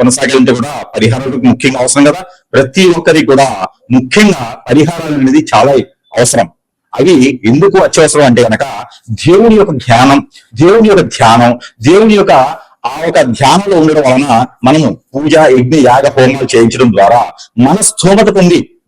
కొనసాగాలంటే కూడా పరిహారాలు ముఖ్యంగా అవసరం కదా? ప్రతి ఒక్కరికి కూడా ముఖ్యంగా పరిహారాలు అనేది చాలా అవసరం. అవి ఎందుకు అత్యవసరం అంటే కనుక దేవుని యొక్క ధ్యానం దేవుని యొక్క ధ్యానం దేవుని యొక్క ఆ యొక్క ధ్యానంలో ఉండడం వలన మనము పూజ యజ్ఞ యాగ హోమాలు చేయించడం ద్వారా మన స్థోమత పొంది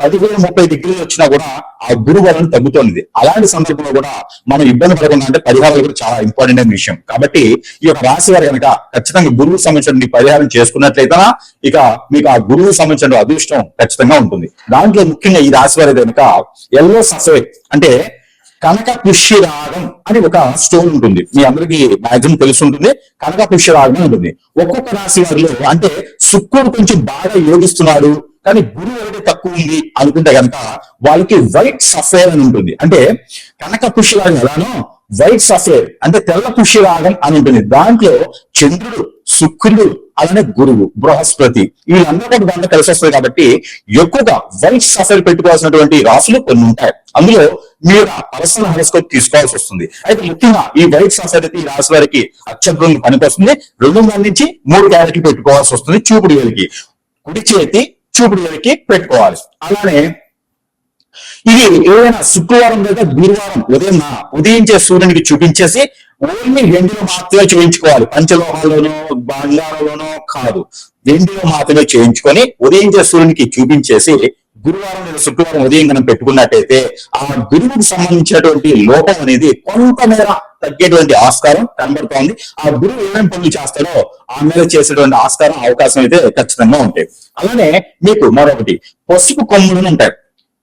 పదివేల ముప్పై డిగ్రీలు వచ్చినా కూడా ఆ గురువు వలన తగ్గుతోంది. అలాంటి సందర్భంలో కూడా మనం ఇబ్బంది పడకుండా అంటే పరిహారాలు కూడా చాలా ఇంపార్టెంట్ అయిన విషయం. కాబట్టి ఈ యొక్క రాశి వారు కనుక ఖచ్చితంగా గురువు సంబంధించిన పరిహారం చేసుకున్నట్లయితే ఇక మీకు ఆ గురువు సంబంధించిన అదృష్టం ఖచ్చితంగా ఉంటుంది. దాంట్లో ముఖ్యంగా ఈ రాశి వారి కనుక ఎల్లో ససవే అంటే కనక పుష్యరాగం అని ఒక స్టోన్ ఉంటుంది. మీ అందరికి మాక్సిమం తెలిసి ఉంటుంది కనక పుష్యరాగం ఉంటుంది. ఒక్కొక్క రాశి వారిలో అంటే శుక్రుడు కొంచెం బాగా యోగిస్తున్నాడు. కానీ గురువు ఒకటి తక్కువ ఉంది అనుకుంటే కనుక వాళ్ళకి వైట్ సఫేర్ అని ఉంటుంది. అంటే కనక పుష్యరాగం ఎలానో వైట్ సఫేర్ అంటే తెల్ల పుష్యరాగం అని ఉంటుంది. దాంట్లో చంద్రుడు శుక్రుడు అలానే గురువు బృహస్పతి వీళ్ళందరూ దాంట్లో కలిసి వస్తుంది కాబట్టి ఎక్కువగా వైట్ సఫర్ పెట్టుకోవాల్సినటువంటి రాశులు కొన్ని ఉంటాయి. అందులో మీరు పర్సనల్ హెరోస్కోప్ తీసుకోవాల్సి వస్తుంది. అయితే ముఖ్యంగా ఈ వైట్ సఫర్ అయితే ఈ రాశి వారికి అత్యద్భుతంగా పనికొస్తుంది. రెండు వందల నుంచి మూడు క్యారెట్లు పెట్టుకోవాల్సి వస్తుంది. చూపుడు వేలికి. కుడి చేతి చూపుడు పెట్టుకోవాలి. అలానే ఇది ఏదైనా శుక్రవారం లేదా గురువారం ఉదయం ఉదయించే సూర్యునికి చూపించేసి ఓన్లీ వెండిలో మాత్రమే చేయించుకోవాలి. పంచలోహాల్లోనో బంగారంలోనో కాదు. వెండిలో మాత్రమే చేయించుకొని ఉదయించే సూర్యునికి చూపించేసి గురువారం లేదా శుక్రవారం ఉదయం మనం పెట్టుకున్నట్టయితే ఆ గురువుకి సంబంధించినటువంటి లోపం అనేది కొంతమేర తగ్గేటువంటి ఆస్కారం కనబడుతోంది. ఆ గురువు ఏమేమి పనులు చేస్తాడో ఆ మీద చేసేటువంటి ఆస్కారం అవకాశం అయితే ఖచ్చితంగా ఉంటాయి. అలానే మీకు మరొకటి పసుపు కొమ్ములు ఉంటాయి.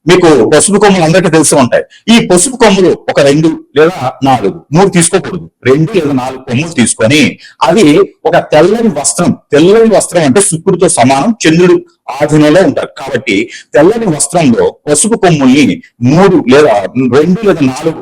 మీకు పసుపు కొమ్ములు అందరికీ తెలిసి ఉంటాయి. ఈ పసుపు కొమ్ములు ఒక రెండు లేదా నాలుగు మూడు తీసుకోకూడదు. రెండు లేదా నాలుగు కొమ్ములు తీసుకొని అవి ఒక తెల్లని వస్త్రం తెల్లని వస్త్రం అంటే శుక్రుడితో సమానం చంద్రుడు ఆధీనంలో ఉంటారు. కాబట్టి తెల్లని వస్త్రంలో పసుపు కొమ్ముల్ని మూడు లేదా రెండు లేదా నాలుగు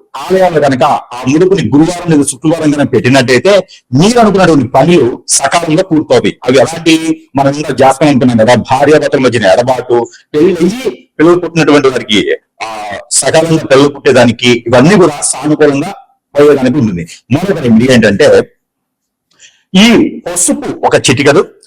ఆలయాలు కనుక ఆ ముడుపుని గురువారం లేదా శుక్రవారం కనుక పెట్టినట్టయితే మీరు అనుకున్నటువంటి పనులు సకాలంలో పూర్తవుతాయి. అవి ఎలాంటి మనం ఇంకా జాతకం అనుకున్నాం కదా భార్యాభర్తల మధ్యన ఎడబాటు పెళ్ళి అయ్యి పిల్లలు పుట్టినటువంటి వారికి ఆ సకాలంలో పిల్లలు పుట్టేదానికి ఇవన్నీ కూడా సానుకూలంగా పోయేదానికి ఉంటుంది. మరొక ఏంటంటే ఈ పసుపు ఒక చిటికలు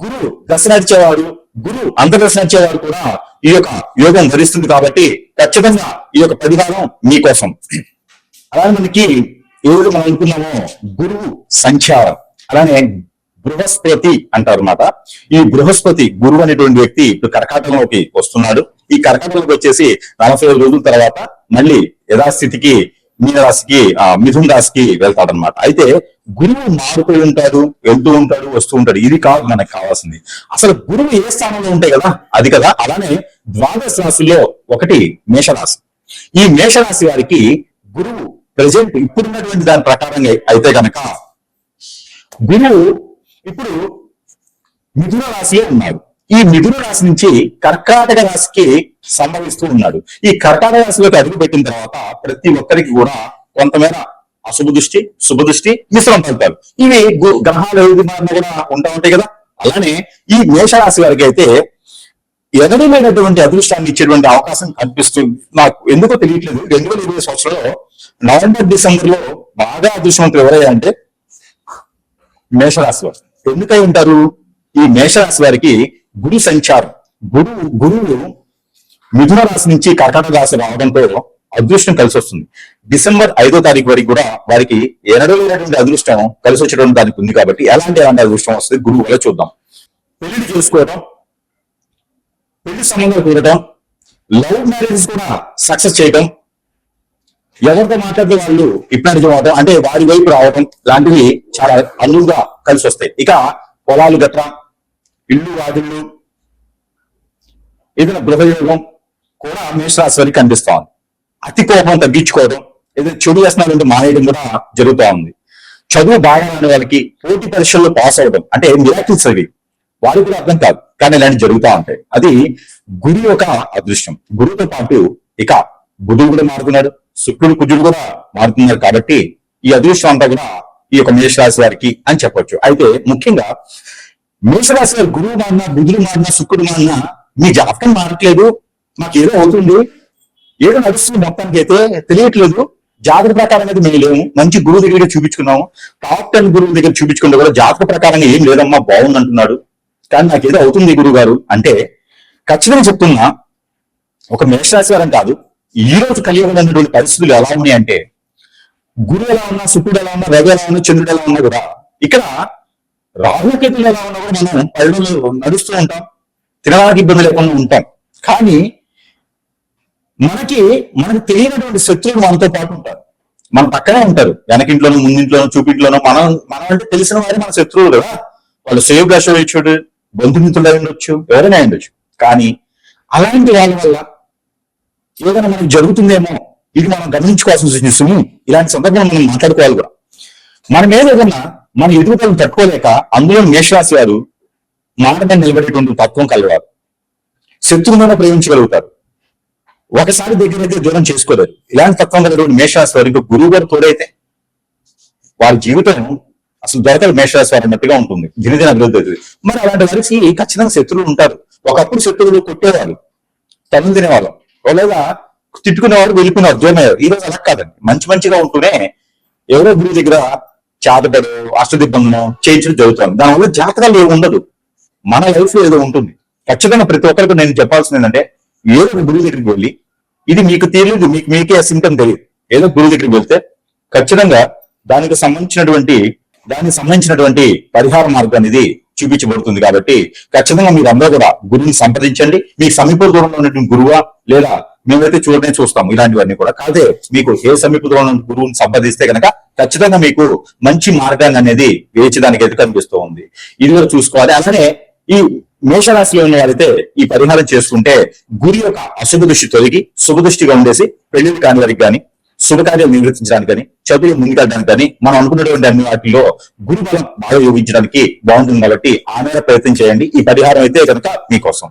గురువు దశ నడిచేవాడు గురు అంతర్దశ నడిచేవాడు కూడా ఈ యొక్క యోగం ధరిస్తుంది కాబట్టి ఖచ్చితంగా ఈ యొక్క పరిహారం మీకోసం అలానే మనకి ఎవరు మనం అనుకున్నామో గురువు సంచారం అలానే బృహస్పతి అంటారు అనమాట ఈ బృహస్పతి గురువు అనేటువంటి వ్యక్తి ఇప్పుడు కర్కాటకంలోకి వస్తున్నాడు. ఈ కర్కాటకంలోకి వచ్చేసి నలభై ఐదు రోజుల తర్వాత మళ్ళీ యథాస్థితికి మీనరాశికి ఆ మిథున్ రాశికి వెళ్తాడనమాట అయితే గురువు మారిపోయి ఉంటాడు వెళ్తూ ఉంటాడు వస్తూ ఉంటాడు. ఇది కాదు మనకు కావాల్సింది. అసలు గురువు ఏ స్థానంలో ఉంటాయి కదా అది కదా. అలానే ద్వాదశ రాశిలో ఒకటి మేషరాశి. ఈ మేషరాశి వారికి గురువు ప్రజెంట్ ఇప్పుడున్నటువంటి దాని ప్రకారంగా అయితే గనక గురువు ఇప్పుడు మిథున రాశిలో ఉన్నాడు. ఈ మిథున రాశి నుంచి కర్కాటక రాశికి సంభవిస్తూ ఉన్నాడు. ఈ కర్కాటక రాశిలోకి అడుగు పెట్టిన తర్వాత ప్రతి ఒక్కరికి కూడా కొంతమేర అశుభ దృష్టి శుభ దృష్టి మిశ్రమం ఫలితాలు. ఇవి గు- గ్రహాలు కూడా ఉంటా ఉంటాయి కదా? అలానే ఈ మేషరాశి వారికి అయితే ఎగడమైనటువంటి అదృష్టాన్ని ఇచ్చేటువంటి అవకాశం కనిపిస్తుంది నాకు ఎందుకో తెలియట్లేదు. రెండు వేల ఇరవై సంవత్సరంలో నవంబర్ డిసెంబర్లో బాగా అదృష్టవంతులు ఎవరయ్యాయంటే మేషరాశి వారు. ఎందుకై ఉంటారు? ఈ మేషరాశి వారికి గురు సంచారం. గురువు గురువు మిథున రాశి నుంచి కర్కాటక రాశి రావడంతో అదృష్టం కలిసి వస్తుంది డిసెంబర్ ఐదో తారీఖు వరకు కూడా వారికి ఎన్నడూ లేనటువంటి అదృష్టం కలిసి వచ్చేటువంటి దానికి ఉంది కాబట్టి ఎలాంటి ఎలాంటి అదృష్టం వస్తుంది గురువు వల్ల చూద్దాం. పెళ్ళి చేసుకోవడం పెళ్ళి సంబంధాలు కుదరడం లవ్ మ్యారేజ్ కూడా సక్సెస్ చేయడం ఎవరితో మాట్లాడే వాళ్ళు ఇప్పటి అవడం అంటే వారి వైపు రావడం లాంటివి చాలా అనువుగా కలిసి వస్తాయి ఇక పొలాలు గట్రా ఇల్లు వాదిళ్ళు ఏదైనా గృహయోగం కూడా మేషరాశి వారికి కనిపిస్తా ఉంది. అతి కోపం తగ్గించుకోవడం ఏదైనా చెడు వ్యసనాలు మానేయడం కూడా జరుగుతూ ఉంది. చదువు బాగా రాని వాళ్ళకి పోటీ పరీక్షల్లో పాస్ అవ్వడం అంటే మిరాకిల్స్ అవి. వారికి కూడా అర్థం కాదు కానీ ఇలాంటి జరుగుతూ ఉంటాయి. అది గురి యొక్క అదృష్టం. గురువుతో పాటు ఇక బుధుడు కూడా మారుతున్నాడు శుక్రుడు కుజుడు కూడా మారుతున్నారు కాబట్టి ఈ అదృష్టం అంతా కూడా ఈ యొక్క మేషరాశి వారికి అని చెప్పొచ్చు. అయితే ముఖ్యంగా మేషరాశి గారు గురువు మారినా బుధుడు మారినా శుక్రుడు మారినా మీ జాతకం మారట్లేదు. మాకు ఏదో అవుతుంది. ఏదో నడుస్తుంది మొత్తానికి అయితే తెలియట్లేదు. జాతక ప్రకారం అయితే మేము లేము. మంచి గురువు దగ్గర చూపించుకున్నాము. టాప్ టెన్ గురువు దగ్గర చూపించుకుంటే కూడా జాతక ప్రకారంగా ఏం లేదమ్మా బాగుంది అంటున్నాడు కానీ నాకు ఏదో అవుతుంది గురువు గారు అంటే ఖచ్చితంగా చెప్తున్నా ఒక మేషరాశి వారం కాదు. ఈ రోజు కలియుగంలో ఉన్నటువంటి పరిస్థితులు ఎలా ఉన్నాయి అంటే గురువు ఎలా ఉన్నా శుక్రుడు ఎలా ఉన్నా రవి ఎలా ఉన్నా చంద్రుడు ఎలా ఉన్నా కూడా ఇక్కడ రాహుకేతులు ఎలా ఉన్నా కూడా మనం పల్లెలు నడుస్తూ ఉంటాం తినడానికి ఇబ్బంది లేకుండా ఉంటాం. కానీ మనకి మనకు తెలియనటువంటి శత్రువులు మనతో పాటు ఉంటారు. మన పక్కనే ఉంటారు. వెనకింట్లోనూ ముందింట్లోనూ చూపింట్లోనూ మనం మనం అంటే తెలిసిన వారి మన శత్రువులు కదా. వాళ్ళు శ్రేయోభిలాషం వచ్చాడు బంధుమిత్రులు అయి ఉండొచ్చు ఎవరైనా అయి ఉండొచ్చు. కానీ అలాంటి వాళ్ళ వల్ల ఏదైనా మనకు జరుగుతుందేమో ఇది మనం గమనించుకోవాల్సిన విషయం ఇలాంటి సందర్భంలో మనం మాట్లాడుకోవాలి కూడా. మనం ఏదైనా మన ఎదుగుదలను తట్టుకోలేక అందులో మేషరాశి వారు మాటగా నిలబడేటువంటి తత్వం కలవారు. శత్రువులను ప్రేమించగలుగుతారు. ఒకసారి దగ్గర దగ్గర దూరం చేసుకోలేరు. ఇలాంటి తత్వం కలిగిన మేషరాశి వారికి గురువు గారు తోడైతే వారి జీవితం అసలు దొరకదు మేషరాశి వారి అన్నట్టుగా ఉంటుంది. దినదిన అభివృద్ధి అవుతుంది. మరి అలాంటి వారికి ఖచ్చితంగా శత్రువులు ఉంటారు. ఒకప్పుడు శత్రువులు కొట్టేవాళ్ళు తల్లు తినేవాళ్ళం. లేదా తిట్టుకునేవారు వెళ్ళిపోయినారు దూరం అయ్యారు ఈ రోజు అలా కాదండి. మంచి మంచిగా ఉంటూనే ఎవరో గురువు దగ్గర చాతపడు అష్టదిబ్బందనం చేయించడం జరుగుతుంది. దానివల్ల జాతకాలు ఏమి ఉండదు. మన లైఫ్లో ఏదో ఉంటుంది. ఖచ్చితంగా ప్రతి ఒక్కరికి నేను చెప్పాల్సింది ఏంటంటే ఏదో గురువు దగ్గరికి వెళ్ళి ఇది మీకు తెలియదు మీకు మీకే సింటమ్ తెలియదు. ఏదో గురువు దగ్గరికి వెళ్తే ఖచ్చితంగా దానికి సంబంధించినటువంటి దానికి సంబంధించినటువంటి పరిహార మార్గం అనేది చూపించబడుతుంది కాబట్టి ఖచ్చితంగా మీరు అందరూ కూడా గురువుని సంప్రదించండి. మీకు సమీప దూరంలో ఉన్నటువంటి గురువా లేదా మేమైతే చూడనే చూస్తాం ఇలాంటివన్నీ కూడా. కాదే మీకు ఏ సమీపంలో ఉన్న గురువుని సంప్రదిస్తే కనుక ఖచ్చితంగా మీకు మంచి మార్గాన్ని అనేది వేయించడానికి అయితే కనిపిస్తూ ఉంది. ఇది కూడా చూసుకోవాలి. అలానే ఈ మేషరాశిలో ఉన్న వారైతే ఈ పరిహారం చేసుకుంటే గురి యొక్క అశుభ దృష్టి తొలగి శుభ దృష్టిగా ఉండేసి పెళ్ళి కాని వారికి కానీ శుభకార్యాలు నిర్వర్తించడానికి కానీ చదువు ముందుకెళ్ళడానికి కానీ మనం అనుకున్నటువంటి అన్ని వాటిలో గురు బలం బాగా యోగించడానికి బాగుంటుంది కాబట్టి ఆ మేర ప్రయత్నం చేయండి. ఈ పరిహారం అయితే కనుక మీకోసం.